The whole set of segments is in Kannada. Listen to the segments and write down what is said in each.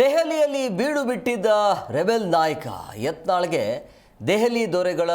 ದೆಹಲಿಯಲ್ಲಿ ಬೀಡು ಬಿಟ್ಟಿದ್ದ ರೆಬೆಲ್ ನಾಯಕ ಯತ್ನಾಳ್ಗೆ ದೆಹಲಿ ದೊರೆಗಳ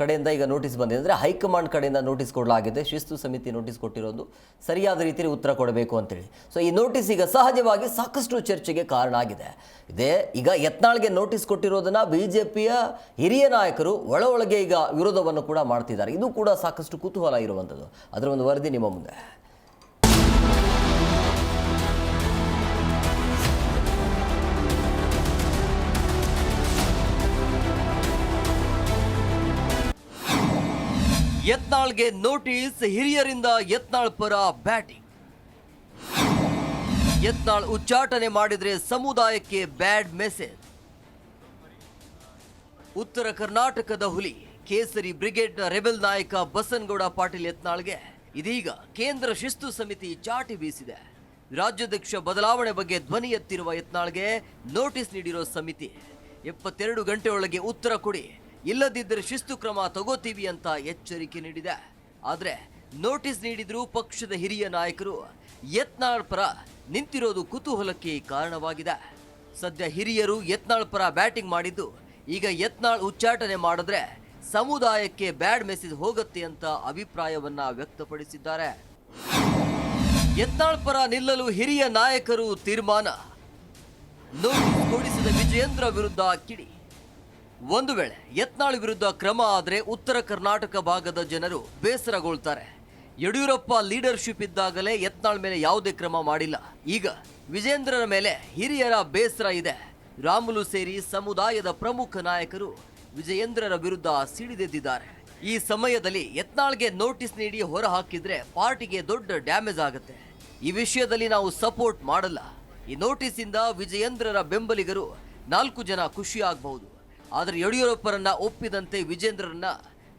ಕಡೆಯಿಂದ ಈಗ ನೋಟಿಸ್ ಬಂದಿದೆ. ಅಂದರೆ ಹೈಕಮಾಂಡ್ ಕಡೆಯಿಂದ ನೋಟಿಸ್ ಕೊಡಲಾಗಿದೆ. ಶಿಸ್ತು ಸಮಿತಿ ನೋಟಿಸ್ ಕೊಟ್ಟಿರೋದು ಸರಿಯಾದ ರೀತಿಯಲ್ಲಿ ಉತ್ತರ ಕೊಡಬೇಕು ಅಂತೇಳಿ. ಸೊ ಈ ನೋಟಿಸ್ ಈಗ ಸಹಜವಾಗಿ ಸಾಕಷ್ಟು ಚರ್ಚೆಗೆ ಕಾರಣ ಆಗಿದೆ. ಇದೇ, ಈಗ ಯತ್ನಾಳ್ಗೆ ನೋಟಿಸ್ ಕೊಟ್ಟಿರೋದನ್ನು ಬಿ ಜೆ ಪಿಯ ಹಿರಿಯ ನಾಯಕರು ಒಳ ಒಳಗೆ ಈಗ ವಿರೋಧವನ್ನು ಕೂಡ ಮಾಡ್ತಿದ್ದಾರೆ. ಇದು ಕೂಡ ಸಾಕಷ್ಟು ಕುತೂಹಲ ಇರುವಂಥದ್ದು ಅದರ ಒಂದು ವರದಿ ನಿಮ್ಮ ಮುಂದೆ. ಯತ್ನಾಳ್ಗೆ ನೋಟಿಸ್ ಹಿರಿಯರಿಂದ ಯತ್ನಾಳ್ ಪರ ಬ್ಯಾಟಿಂಗ್. ಯತ್ನಾಳ್ ಉಚ್ಚಾಟನೆ ಮಾಡಿದರೆ ಸಮುದಾಯಕ್ಕೆ ಬ್ಯಾಡ್ ಮೆಸೇಜ್. ಉತ್ತರ ಕರ್ನಾಟಕದ ಹುಲಿ, ಕೇಸರಿ ಬ್ರಿಗೇಡ್ನ ರೆಬೆಲ್ ನಾಯಕ ಬಸನ್ಗೌಡ ಪಾಟೀಲ್ ಯತ್ನಾಳ್ಗೆ ಇದೀಗ ಕೇಂದ್ರ ಶಿಸ್ತು ಸಮಿತಿ ಚಾಟಿ ಬೀಸಿದೆ. ರಾಜ್ಯಾಧ್ಯಕ್ಷ ಬದಲಾವಣೆ ಬಗ್ಗೆ ಧ್ವನಿ ಎತ್ತಿರುವ ಯತ್ನಾಳ್ಗೆ ನೋಟಿಸ್ ನೀಡಿರೋ ಸಮಿತಿ. ಎಪ್ಪತ್ತೆರಡು ಗಂಟೆಯೊಳಗೆ ಉತ್ತರ ಕೊಡಿ. ಇಲ್ಲದಿದ್ದರೆ ಶಿಸ್ತು ಕ್ರಮ ತಗೋತೀವಿ ಅಂತ ಎಚ್ಚರಿಕೆ ನೀಡಿದೆ. ಆದರೆ ನೋಟಿಸ್ ನೀಡಿದರೂ ಪಕ್ಷದ ಹಿರಿಯ ನಾಯಕರು ಯತ್ನಾಳ್ ಪರ ನಿಂತಿರೋದು ಕುತೂಹಲಕ್ಕೆ ಕಾರಣವಾಗಿದೆ. ಸದ್ಯ ಹಿರಿಯರು ಯತ್ನಾಳ್ ಪರ ಬ್ಯಾಟಿಂಗ್ ಮಾಡಿದ್ದು, ಈಗ ಯತ್ನಾಳ್ ಉಚ್ಚಾಟನೆ ಮಾಡಿದ್ರೆ ಸಮುದಾಯಕ್ಕೆ ಬ್ಯಾಡ್ ಮೆಸೇಜ್ ಹೋಗುತ್ತೆ ಅಂತ ಅಭಿಪ್ರಾಯವನ್ನ ವ್ಯಕ್ತಪಡಿಸಿದ್ದಾರೆ. ಯತ್ನಾಳ್ ಪರ ನಿಲ್ಲಲು ಹಿರಿಯ ನಾಯಕರು ತೀರ್ಮಾನ. ನೋಟಿಸ್ ಕೊಡಿಸಿದ ವಿಜಯೇಂದ್ರ ವಿರುದ್ಧ ಕಿಡಿ. ಒಂದು ವೇಳೆ ಯತ್ನಾಳ್ ವಿರುದ್ಧ ಕ್ರಮ ಆದರೆ ಉತ್ತರ ಕರ್ನಾಟಕ ಭಾಗದ ಜನರು ಬೇಸರಗೊಳ್ತಾರೆ. ಯಡಿಯೂರಪ್ಪ ಲೀಡರ್ಶಿಪ್ ಇದ್ದಾಗಲೇ ಯತ್ನಾಳ್ ಮೇಲೆ ಯಾವುದೇ ಕ್ರಮ ಮಾಡಿಲ್ಲ. ಈಗ ವಿಜೇಂದ್ರರ ಮೇಲೆ ಹಿರಿಯರ ಬೇಸರ ಇದೆ. ರಾಮುಲು ಸೇರಿ ಸಮುದಾಯದ ಪ್ರಮುಖ ನಾಯಕರು ವಿಜಯೇಂದ್ರರ ವಿರುದ್ಧ ಸಿಡಿದೆದ್ದಿದ್ದಾರೆ. ಈ ಸಮಯದಲ್ಲಿ ಯತ್ನಾಳ್ಗೆ ನೋಟಿಸ್ ನೀಡಿ ಹೊರ ಹಾಕಿದ್ರೆ ಪಾರ್ಟಿಗೆ ದೊಡ್ಡ ಡ್ಯಾಮೇಜ್ ಆಗುತ್ತೆ. ಈ ವಿಷಯದಲ್ಲಿ ನಾವು ಸಪೋರ್ಟ್ ಮಾಡಲ್ಲ. ಈ ನೋಟಿಸಿಂದ ವಿಜಯೇಂದ್ರರ ಬೆಂಬಲಿಗರು ನಾಲ್ಕು ಜನ ಖುಷಿಯಾಗಬಹುದು ಆದರೆ ಯಡಿಯೂರಪ್ಪರನ್ನ ಒಪ್ಪಿದಂತೆ ವಿಜೇಂದ್ರರನ್ನ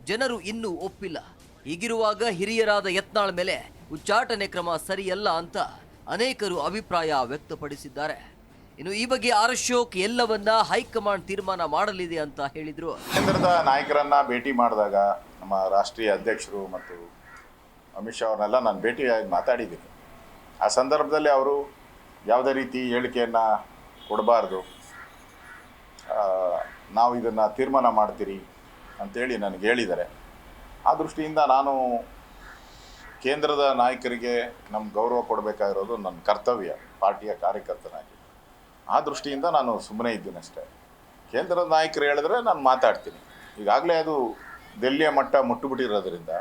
ಜನರು ಇನ್ನೂ ಒಪ್ಪಿಲ್ಲ. ಹೀಗಿರುವಾಗ ಹಿರಿಯರಾದ ಯತ್ನಾಳ್ ಮೇಲೆ ಉಚ್ಚಾಟನೆ ಕ್ರಮ ಸರಿಯಲ್ಲ ಅಂತ ಅನೇಕರು ಅಭಿಪ್ರಾಯ ವ್ಯಕ್ತಪಡಿಸಿದ್ದಾರೆ. ಇನ್ನು ಈ ಬಗ್ಗೆ ಆರ್ ಅಶೋಕ್ ಎಲ್ಲವನ್ನ ಹೈಕಮಾಂಡ್ ತೀರ್ಮಾನ ಮಾಡಲಿದೆ ಅಂತ ಹೇಳಿದ್ರು. ಕೇಂದ್ರದ ನಾಯಕರನ್ನ ಭೇಟಿ ಮಾಡಿದಾಗ ನಮ್ಮ ರಾಷ್ಟ್ರೀಯ ಅಧ್ಯಕ್ಷರು ಮತ್ತು ಅಮಿತ್ ಶಾ ಅವ್ರನ್ನೆಲ್ಲ ನಾನು ಭೇಟಿಯಾಗಿ ಮಾತಾಡಿದ್ದೀನಿ. ಆ ಸಂದರ್ಭದಲ್ಲಿ ಅವರು ಯಾವುದೇ ರೀತಿ ಹೇಳಿಕೆಯನ್ನು ಕೊಡಬಾರ್ದು. ನಾವು ಇದನ್ನು ತೀರ್ಮಾನ ಮಾಡ್ತೀರಿ ಅಂತೇಳಿ ನನಗೆ ಹೇಳಿದ್ದಾರೆ. ಆ ದೃಷ್ಟಿಯಿಂದ ನಾನು ಕೇಂದ್ರದ ನಾಯಕರಿಗೆ ನಮ್ಮ ಗೌರವ ಕೊಡಬೇಕಾಗಿರೋದು ನನ್ನ ಕರ್ತವ್ಯ, ಪಾರ್ಟಿಯ ಕಾರ್ಯಕರ್ತನಾಗಿ. ಆ ದೃಷ್ಟಿಯಿಂದ ನಾನು ಸುಮ್ಮನೆ ಇದ್ದೀನಿ ಅಷ್ಟೇ. ಕೇಂದ್ರದ ನಾಯಕರು ಹೇಳಿದ್ರೆ ನಾನು ಮಾತಾಡ್ತೀನಿ. ಈಗಾಗಲೇ ಅದು ದೆಲ್ಲಿಯ ಮಟ್ಟ ಮುಟ್ಟುಬಿಟ್ಟಿರೋದ್ರಿಂದ.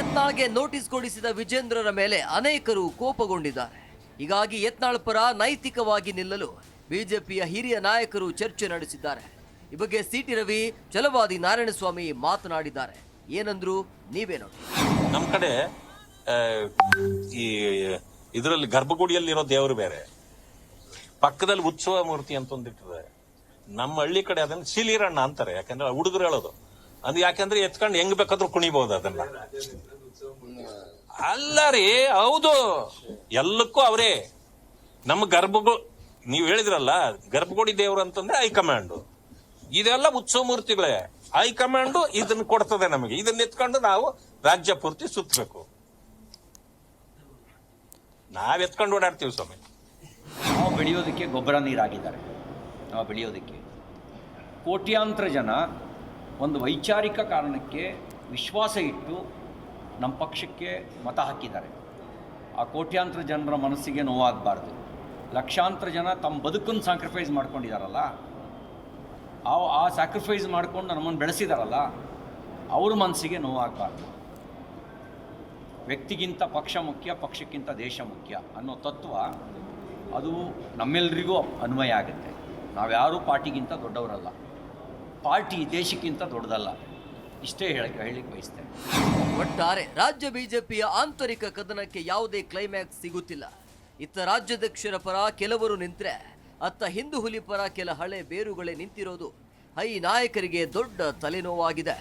ಯತ್ನಾಳ್ಗೆ ನೋಟಿಸ್ ಕೊಡಿಸಿದ ವಿಜೇಂದ್ರರ ಮೇಲೆ ಅನೇಕರು ಕೋಪಗೊಂಡಿದ್ದಾರೆ. ಹೀಗಾಗಿ ಯತ್ನಾಳ್ ಪರ ನೈತಿಕವಾಗಿ ನಿಲ್ಲಲು ಬಿಜೆಪಿಯ ಹಿರಿಯ ನಾಯಕರು ಚರ್ಚೆ ನಡೆಸಿದ್ದಾರೆ. ಈ ಬಗ್ಗೆ ಸಿಟಿ ರವಿ ಛಲವಾದಿ ನಾರಾಯಣಸ್ವಾಮಿ ಮಾತನಾಡಿದ್ದಾರೆ. ಏನಂದ್ರು ನೀವೇ ನೋಡಿ ನಮ್ಮ ಕಡೆ ಈ, ಇದರಲ್ಲಿ ಗರ್ಭಗುಡಿಯಲ್ಲಿರೋ ದೇವರು ಬೇರೆ. ಪಕ್ಕದಲ್ಲಿ ಉತ್ಸವ ಮೂರ್ತಿ ಅಂತ ಒಂದಿಟ್ಟಿದ್ದಾರೆ ನಮ್ಮ ಹಳ್ಳಿ ಕಡೆ ಅದನ್ನ ಸಿಲಿರಣ್ಣ ಅಂತಾರೆ, ಯಾಕಂದ್ರೆ ಹುಡುಗರು ಹೇಳೋದು. ಅದು ಯಾಕಂದ್ರೆ ಎತ್ಕೊಂಡು ಹೆಂಗ್ ಬೇಕಾದ್ರೂ ಕುಣಿಬಹುದು ಅದನ್ನ. ಅಲ್ಲ ರೀ, ಹೌದು. ಎಲ್ಲಕ್ಕೂ ಅವರೇ. ನಮ್ಮ ಗರ್ಭಗು, ನೀವು ಹೇಳಿದ್ರಲ್ಲ, ಗರ್ಭಗುಡಿ ದೇವರು ಅಂತಂದ್ರೆ ಹೈಕಮಾಂಡ್. ಇದೆಲ್ಲ ಉತ್ಸವ ಮೂರ್ತಿಗಳೇ ಹೈಕಮಾಂಡ್ ಇದನ್ನ ಕೊಡ್ತದೆ ನಮಗೆ. ಇದನ್ನ ಎತ್ಕೊಂಡು ನಾವು ರಾಜ್ಯ ಪೂರ್ತಿ ಸುತ್ತಬೇಕು ನಾವ್ ಎತ್ಕೊಂಡು ಓಡಾಡ್ತೀವಿ ಸ್ವಾಮಿ. ನಾವು ಬೆಳೆಯೋದಕ್ಕೆ ಗೊಬ್ಬರ ನೀರಾಗಿದ್ದಾರೆ. ನಾವು ಬೆಳೆಯೋದಕ್ಕೆ. ಕೋಟ್ಯಾಂತರ ಜನ ಒಂದು ವೈಚಾರಿಕ ಕಾರಣಕ್ಕೆ ವಿಶ್ವಾಸ ಇಟ್ಟು ನಮ್ಮ ಪಕ್ಷಕ್ಕೆ ಮತ ಹಾಕಿದ್ದಾರೆ. ಆ ಕೋಟ್ಯಾಂತರ ಜನರ ಮನಸ್ಸಿಗೆ ನೋವಾಗಬಾರ್ದು. ಲಕ್ಷಾಂತರ ಜನ ತಮ್ಮ ಬದುಕನ್ನು ಸ್ಯಾಕ್ರಿಫೈಸ್ ಮಾಡ್ಕೊಂಡಿದ್ದಾರಲ್ಲ ಆ ಆ ಸ್ಯಾಕ್ರಿಫೈಸ್ ಮಾಡ್ಕೊಂಡು ನಮ್ಮನ್ನು ಬೆಳೆಸಿದಾರಲ್ಲ, ಅವ್ರ ಮನಸ್ಸಿಗೆ ನೋವಾಗಬಾರ್ದು. ವ್ಯಕ್ತಿಗಿಂತ ಪಕ್ಷ ಮುಖ್ಯ, ಪಕ್ಷಕ್ಕಿಂತ ದೇಶ ಮುಖ್ಯ ಅನ್ನೋ ತತ್ವ ಅದು ನಮ್ಮೆಲ್ಲರಿಗೂ ಅನ್ವಯ ಆಗುತ್ತೆ. ನಾವ್ಯಾರೂ ಪಾರ್ಟಿಗಿಂತ ದೊಡ್ಡವರಲ್ಲ. ಪಾರ್ಟಿ ದೇಶಕ್ಕಿಂತ ದೊಡ್ಡದಲ್ಲ. ಇಷ್ಟೇ ಹೇಳಕ್ಕೆ ಹೇಳಲಿಕ್ಕೆ ಬಯಸ್ತೇನೆ. ಒಟ್ಟಾರೆ ರಾಜ್ಯ ಬಿಜೆಪಿಯ ಆಂತರಿಕ ಕದನಕ್ಕೆ ಯಾವುದೇ ಕ್ಲೈಮ್ಯಾಕ್ಸ್ ಸಿಗುತ್ತಿಲ್ಲ. ಇತ್ತ ರಾಜ್ಯಾಧ್ಯಕ್ಷರ ಪರ ಕೆಲವರು ನಿಂತ್ರೆ ಅತ್ತ ಹಿಂದೂ ಹುಲಿ ಪರ ಕೆಲ ಹಳೆ ಬೇರುಗಳೇ ನಿಂತಿರೋದು. ಹೈ ನಾಯಕರಿಗೆ ದೊಡ್ಡ ತಲೆನೋವಾಗಿದೆ.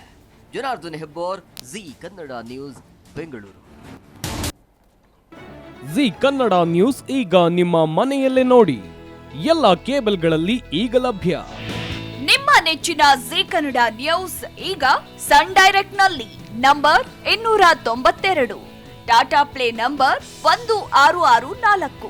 Janardhan Hebbar Zee Kannada news Bengaluru. Zee Kannada news ಈಗ ನಿಮ್ಮ ಮನೆಯಲ್ಲೇ ನೋಡಿ. ಎಲ್ಲ ಕೇಬಲ್ಗಳಲ್ಲಿ ಈಗ ಲಭ್ಯ. ನಿಮ್ಮ ನೆಚ್ಚಿನ ಜಿ ಕನ್ನಡ ನ್ಯೂಸ್ ಈಗ ಸನ್ ಡೈರೆಕ್ಟ್ನಲ್ಲಿ ನಂಬರ್ ಇನ್ನೂರ ತೊಂಬತ್ತೆರಡು. ಟಾಟಾ ಪ್ಲೇ ನಂಬರ್ ಒಂದು ಆರು ಆರು ನಾಲ್ಕು.